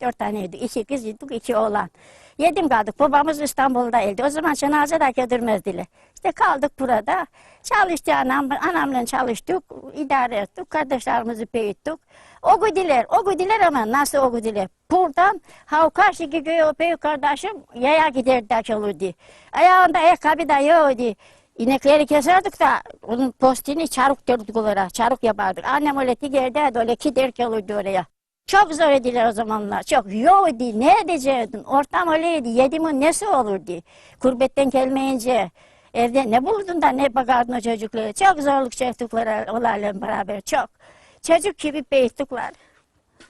dört taneydi. İki kızıydık, iki oğlan. Yedim kaldık. Babamız İstanbul'da öldü. O zaman cenaze de götürmezdiler. İşte kaldık burada. Çalıştı anam, anamla çalıştık, idare ettik. Kardeşlerimizi büyüttük. O güdüler, o güdüler ama nasıl o güdüler? Buradan ha karşıki köye o büyük kardeşim yaya giderdi olurdu. Ayağında ayakkabı da yoktu. İnekleri keserdik da onun postini çarık derdik onlara. Çarık yapardık. Annem öyle giderdi öyle gider olurdu oraya. Çok zor ediler o zamanlar. Çok yoktu. Ne edecektin? Ortam öyleydi. Yedimin nesi olurdu? Kurbetten gelmeyince evde ne buldun da ne bakardın o çocukları. Çok zorluk çektikler onlarla beraber. Çok. Çocuk gibi büyüttükler.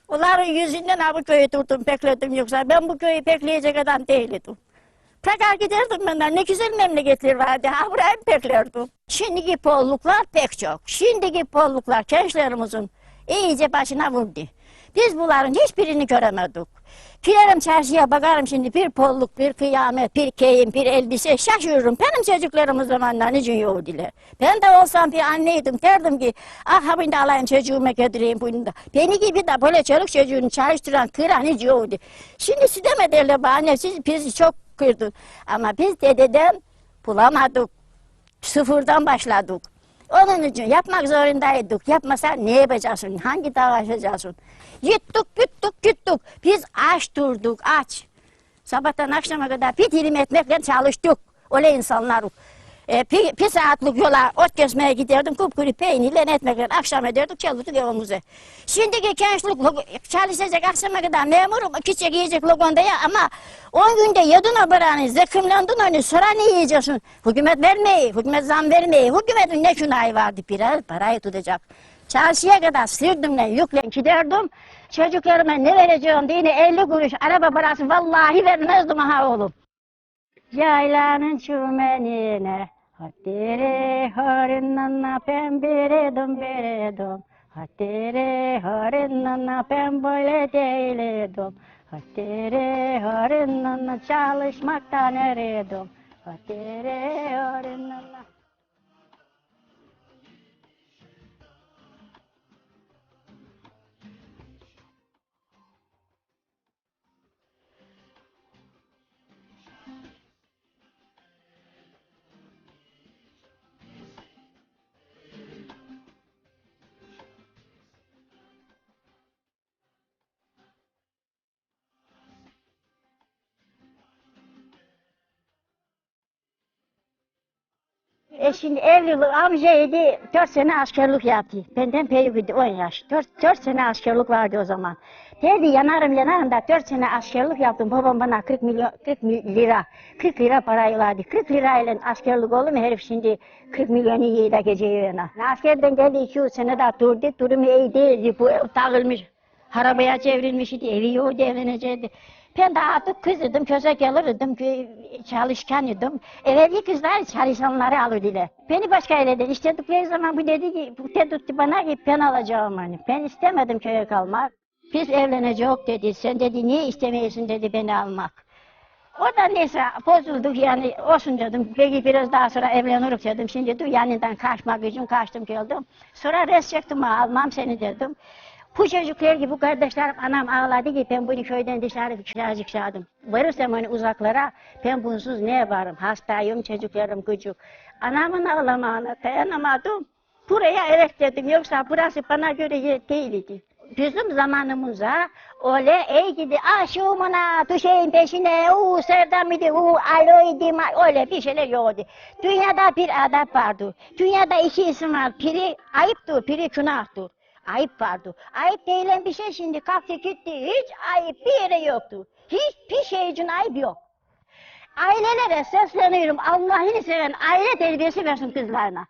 Onların yüzünden bu köyü durdum, bekledim yoksa ben bu köyü bekleyecek adam değildim. Tekrar giderdim ben de. Ne güzel memleketler vardı. Ha burayı beklerdim. Şimdiki polluklar pek çok. Şimdiki polluklar gençlerimizin iyice başına vurdu. Biz bunların hiçbirini göremedik. Giderim çarşıya bakarım şimdi bir polluk, bir kıyamet, bir keyim, bir elbise şaşırırım. Benim çocuklarım o zamanlar niçin yoktular. Ben de olsam bir anneydim derdim ki ah bunu da alayım çocuğuma götüreyim bunu da. Beni gibi de böyle çocuk çocuğunu çalıştıran kıran hiç yoktu. Şimdi siz deme derler bana anne siz bizi çok kırdın. Ama biz dededen bulamadık. Sıfırdan başladık. Onun için yapmak zorundaydık. Yapmasa ne yapacaksın? Hangi dağa açacaksın? Yuttuk, yuttuk, yuttuk. Biz aç durduk, aç. Sabahtan akşama kadar bir dilim ekmekle çalıştık. Öyle insanlar. E, bir, bir saatlik yola ot kesmeye giderdim. Kupkuru peynirle ekmekle akşam ederdik, çalıştık evimize. Şimdiki gençlik çalışacak akşama kadar memurum. Küçük yiyecek logondaya ama 10 günde yedin o paranı, zekimlendin onu, sonra ne yiyeceksin? Hükümet vermeyi, hükümet zam vermeyi, hükümetin ne günahı vardı? Biraz parayı tutacak. Çarşıya kadar sırtımla yükle giderdim. Çocuklarıma ne vereceğim diye 50 kuruş araba parası vallahi vermezdim ha oğlum. Yaylanın çümenine Hattiri harinnana ben biredim biredim Hattiri harinnana ben böyle değildim. Hattiri harinnana çalışmaktan eridim. Hattiri harinnana E şimdi evlilik amcaydı, dört sene askerlik yaptı. Benden büyüktü, on yaş. Dört, dört sene askerlik vardı o zaman. Dedi yanarım yanarım da dört sene askerlik yaptım. Babam bana 40 milyon, 40 mil- lira, 40 lira parayı verdi. 40 lirayla askerlik olur mu herif şimdi 40 milyonu yiyor da geceyi yana. Askerden geldi iki üç sene daha durdu. Durumu iyi değildi. Bu ev dağılmış. Arabaya çevrilmiş idi. Evi yoktu evlenecekti. Ben de artık kızdım, köze gelirdim, çalışkan idim. Evvelki kızlar çalışanları alırdılar. Beni başka aileden istedikleri zaman bu dedi ki, bu dedi bana ki ben alacağım hani. Ben istemedim köye kalmak. Biz evleneceğiz dedi. Sen dedi niye istemiyorsun dedi beni almak. Oradan neyse bozulduk yani olsun dedim. Belki biraz daha sonra evleniriz dedim. Şimdi dur yanından kaçmak için kaçtım geldim. Sonra res çektim almam seni dedim. Bu çocuklar gibi bu kardeşlerim anam ağladı ki ben bunu köyden dışarı birazcık çıkardım. Varırsam hani uzaklara ben bunsuz ne yaparım? Hastayım çocuklarım küçük. Anamın ağlamağına dayanamadım. Buraya evet dedim yoksa burası bana göre değildi. Bizim zamanımıza öyle ey gidi aşığımına düşeyim peşine uuu sevdam idi uuu alo idi öyle bir şeyler yoktu. Dünyada bir adap vardı. Dünyada iki isim var. Biri ayıptır, biri günahtır. Ayıp vardı. Ayıp denilen bir şey şimdi kalktı gitti. Hiç ayıp bir yere yoktu. Hiçbir şey için ayıp yok. Ailelere sesleniyorum. Allah'ını seven aile terbiyesi versin kızlarına.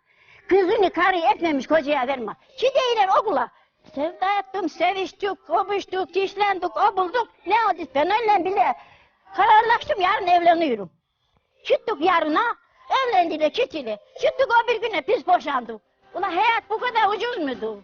Kızını karı etmemiş kocaya verme. Gideyiler okula. Sevda ettim, seviştik, kopuştuk, dişlendik, o bulduk. Ne oldu? Ben öyle bile kararlaştım yarın evleniyorum. Çıktık yarına, evlendiler, gittiler. Çıktık o bir güne biz boşandık. Ulan hayat bu kadar ucuz muydu?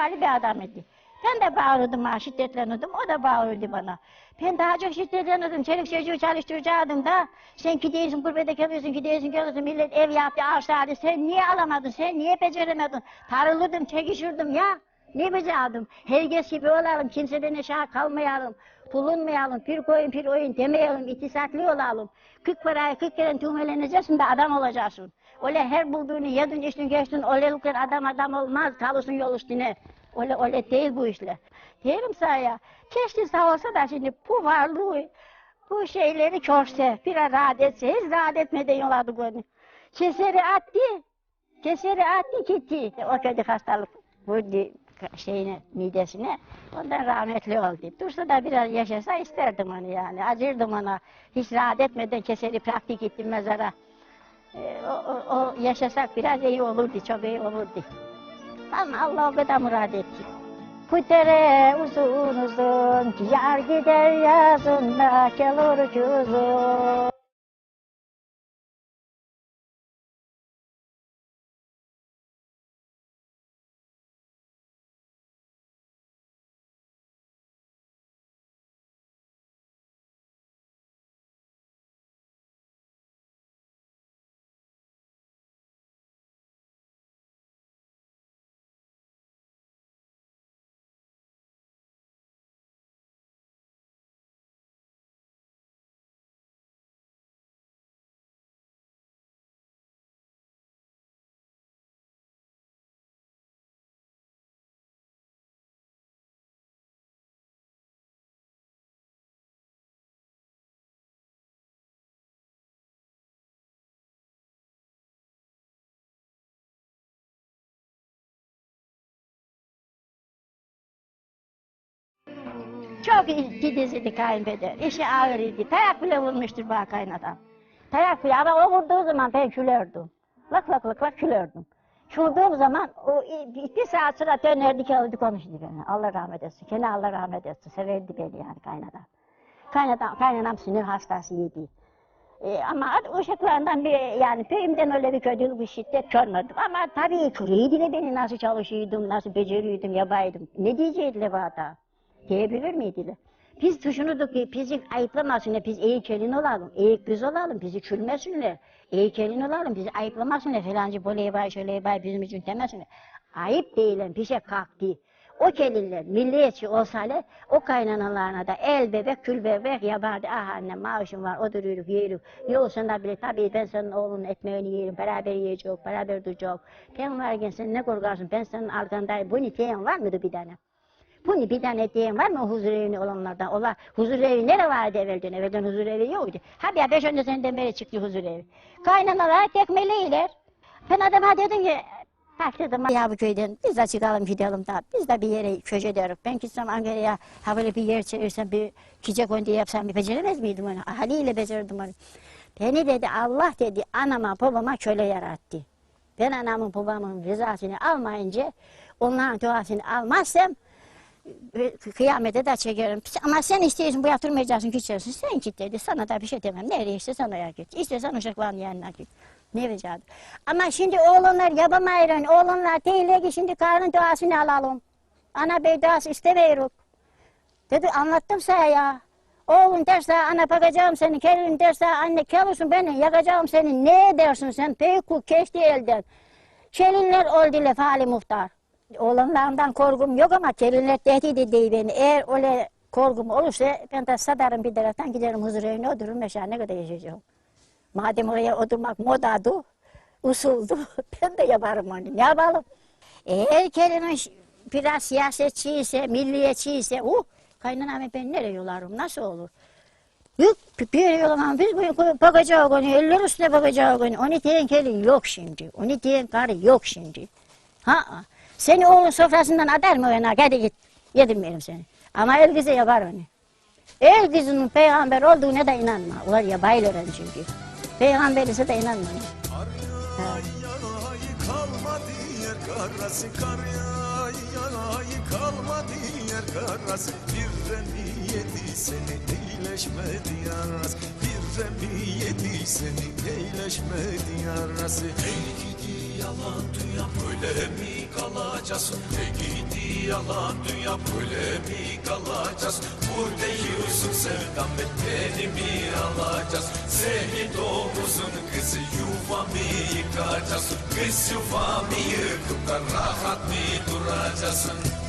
Mütevazi bir adam idi. Ben de bağırırdım ha, şiddetlenirdim, o da bağırırdı bana. Ben daha çok şiddetlenirdim, çelik çocuğu çalıştıracaktım da, sen gidiyorsun gurbete kalıyorsun, gidiyorsun geliyorsun, millet ev yaptı, arsa aldı, sen niye alamadın, sen niye beceremedin? Tarılırdım, çekişirdim ya. Ne becerdim? Herkes gibi olalım, kimseden aşağı kalmayalım, bulunmayalım, bir koyun bir oyun demeyelim, itisatlı olalım. Kırk parayı kırk kere tümeleneceksin de adam olacaksın. Öyle her bulduğunu yedin içtin geçtin, öylelikler adam adam olmaz, kalırsın yol üstüne. Öyle öyle değil bu işler. Diyelim sana keşke sağ olsa da şimdi bu varlığı, bu şeyleri görse, biraz rahat etse, hiç rahat etmeden yolladı bunu. Keseri attı, keseri attı gitti. O kötü hastalık vurdu şeyine, midesine. Ondan rahmetli oldu. Dursa da biraz yaşasa isterdim onu yani. Acırdım ona. Hiç rahat etmeden keseri pratik gittim mezara. Ee, o, o, yaşasak biraz iyi olurdu, çok iyi olurdu. Ama Allah o kadar murad etti. Bu dere uzun uzun, yar gider yazında, kelur uzun. Çok titizdi kayınpeder. İşi ağır idi. Tayak bile vurmuştur bana kaynadan. Tayak bile ama o vurduğu zaman ben külerdim. Lak lak lak lak külerdim. Küldüğüm zaman o iki saat sonra dönerdi geldi konuştu beni. Allah rahmet etsin. Gene Allah rahmet etsin. Severdi beni yani kaynadan. Kaynadan, kaynanam sinir hastasıydı. Ee, ama uşaklarından bir yani köyümden öyle bir kötülük bir şiddet görmedim. Ama tabii küreydi de beni nasıl çalışıyordum, nasıl beceriyordum, yabaydım. Ne diyecektiler bana? Diyebilir miydiler? Biz düşünürdük ki bizi ayıplamasınlar, biz iyi gelin olalım, iyi kız olalım, bizi külmesinler. İyi gelin olalım, bizi ayıplamasınlar falancı böyle bay şöyle bay bizim için demesinler. Ayıp değilim, bir şey kalktı. O gelinler milliyetçi olsalar o kaynanalarına da el bebek kül bebek yapardı. Ah anne maaşım var oturuyoruz yiyoruz. Yoksa da bile tabii ben senin oğlunun ekmeğini yerim. Beraber yiyeceğiz, beraber duracağız. Ben varken sen ne korkarsın ben senin arkandayım. Bunu diyen var mıydı bir tane? Bunu bir tane diyen var mı huzur evini olanlardan? Ola huzur evi nere vardı evvelden? Evvelden huzur evi yoktu. Hadi ya beş önce seneden beri çıktı huzur evi. Kaynanalar tekmeleyler. Ben adama dedim ki Bak dedim ya bu köyden biz de çıkalım gidelim da biz de bir yere köşe diyoruz. Ben gitsem Ankara'ya ha bir yer çevirsem bir gece kondu yapsam bir beceremez miydim onu? Haliyle becerdim onu. Beni dedi Allah dedi anama babama köle yarattı. Ben anamın babamın rızasını almayınca onların duasını almazsam kıyamete de çekerim. Ama sen istiyorsun bu yatırmayacaksın gideceksin. Sen git dedi. Sana da bir şey demem. Nereye istiyorsan oraya git. İstiyorsan uşakların yanına git. Ne rica Ama şimdi oğlanlar yapamayırın. Oğlanlar değil ki şimdi karnın duasını alalım. Ana bey duası istemiyoruz. Dedi anlattım sana ya. Oğlun derse ana bakacağım seni, gelin derse anne kalırsın beni, yakacağım seni. Ne edersin sen? Peyku geçti elden. Gelinler oldu lefali muhtar. Oğlanlarından korkum yok ama gelinler tehdit ediyor beni. Eğer öyle korkum olursa ben de sadarım bir taraftan giderim huzur evine otururum yaşar ne kadar yaşayacağım. Madem oraya oturmak modadı, usuldu, ben de yaparım onu. Ne yapalım? Eğer kelime biraz siyasetçi ise, milliyetçi ise, uh, kaynanamı ben nereye yollarım, nasıl olur? Yok, bir yere yollamam, biz bu bakacağız onu, eller üstüne bakacağız onu. Onu diyen gelin yok şimdi, onu diyen karı yok şimdi. Ha, seni oğlun sofrasından atar mı oynar, hadi git, yedirmeyelim seni. Ama el kızı yapar onu. El kızının peygamber olduğuna da inanma. Ulan ya bayılırım çünkü. Peygamber ise de inanma. Yağay kalmadı yer karası Kar yağay kalmadı yer karası Bir remi yedi seni iyileşmedi yaras Bir sürre mi yedi seni Eyleşmedi yarası Hey gidi kalacağız. Gidi yalan dünya böyle mi kalacağız? Burada yiyorsun sevdam ve beni mi alacağız? Seni domuzun kızı yuvamı yıkacağız? Kız yuvamı yıkıp da rahat mı duracaksın